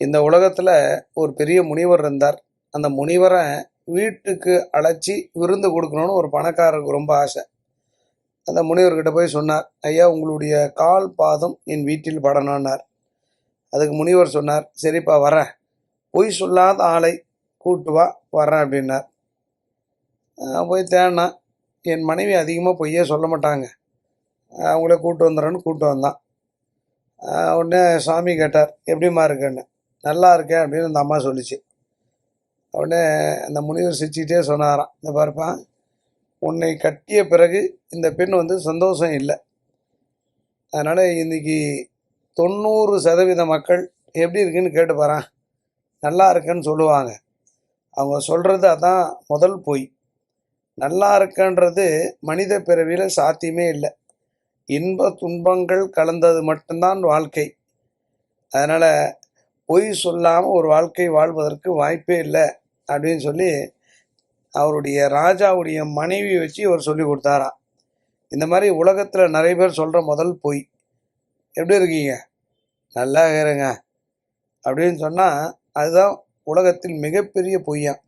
இந்த உலகத்தில் ஒரு பெரிய முனிவர் இருந்தார். அந்த முனிவரை வீட்டுக்கு அழைச்சி விருந்து கொடுக்கணும்னு ஒரு பணக்காரருக்கு ரொம்ப ஆசை. அந்த முனிவர்கிட்ட போய் சொன்னார் ஐயா உங்களுடைய கால் பாதம் என் வீட்டில் படணும்னார். அதுக்கு முனிவர் சொன்னார் சரிப்பா வரேன். பொய் சொல்லாத ஆளை கூட்டு வா வரேன் அப்படின்னார். போய் தேடினா என் மனைவி அதிகமாக பொய்யே சொல்ல மாட்டாங்க. அவங்கள கூப்பிட்டு வந்துடுறேன்னு கூப்பிட்டு வந்தான். உடனே சாமி கேட்டார் எப்படிம்மா இருக்குன்னு? நல்லா இருக்கேன் அப்படின்னு அந்த அம்மா சொல்லிச்சு. உடனே அந்த முனிவர் சிரிச்சுக்கிட்டே சொன்னாராம் இந்த பாருப்பா உன்னை கட்டிய பிறகு இந்த பெண் வந்து சந்தோஷம் இல்லை. அதனால் இன்றைக்கி தொண்ணூறு சதவீத மக்கள் எப்படி இருக்குன்னு கேட்டு பாறேன் நல்லா இருக்குன்னு சொல்லுவாங்க. அவங்க சொல்கிறது அதான் முதல் பொய். நல்லா இருக்குன்றது மனித பிறவியில் சாத்தியமே இல்லை. இன்ப துன்பங்கள் கலந்தது மட்டும்தான் வாழ்க்கை. அதனால் பொய் சொல்லாமல் ஒரு வாழ்க்கை வாழ்வதற்கு வாய்ப்பே இல்லை அப்படின்னு சொல்லி அவருடைய ராஜாவுடைய மனைவி வச்சு அவர் சொல்லி கொடுத்தாராம் இந்த மாதிரி உலகத்தில் நிறைய பேர் சொல்கிற முதல் பொய். எப்படி இருக்கீங்க? நல்லா இருக்கிறேங்க. அப்படின்னு சொன்னால் அதுதான் உலகத்தில் மிகப்பெரிய பொய்யான்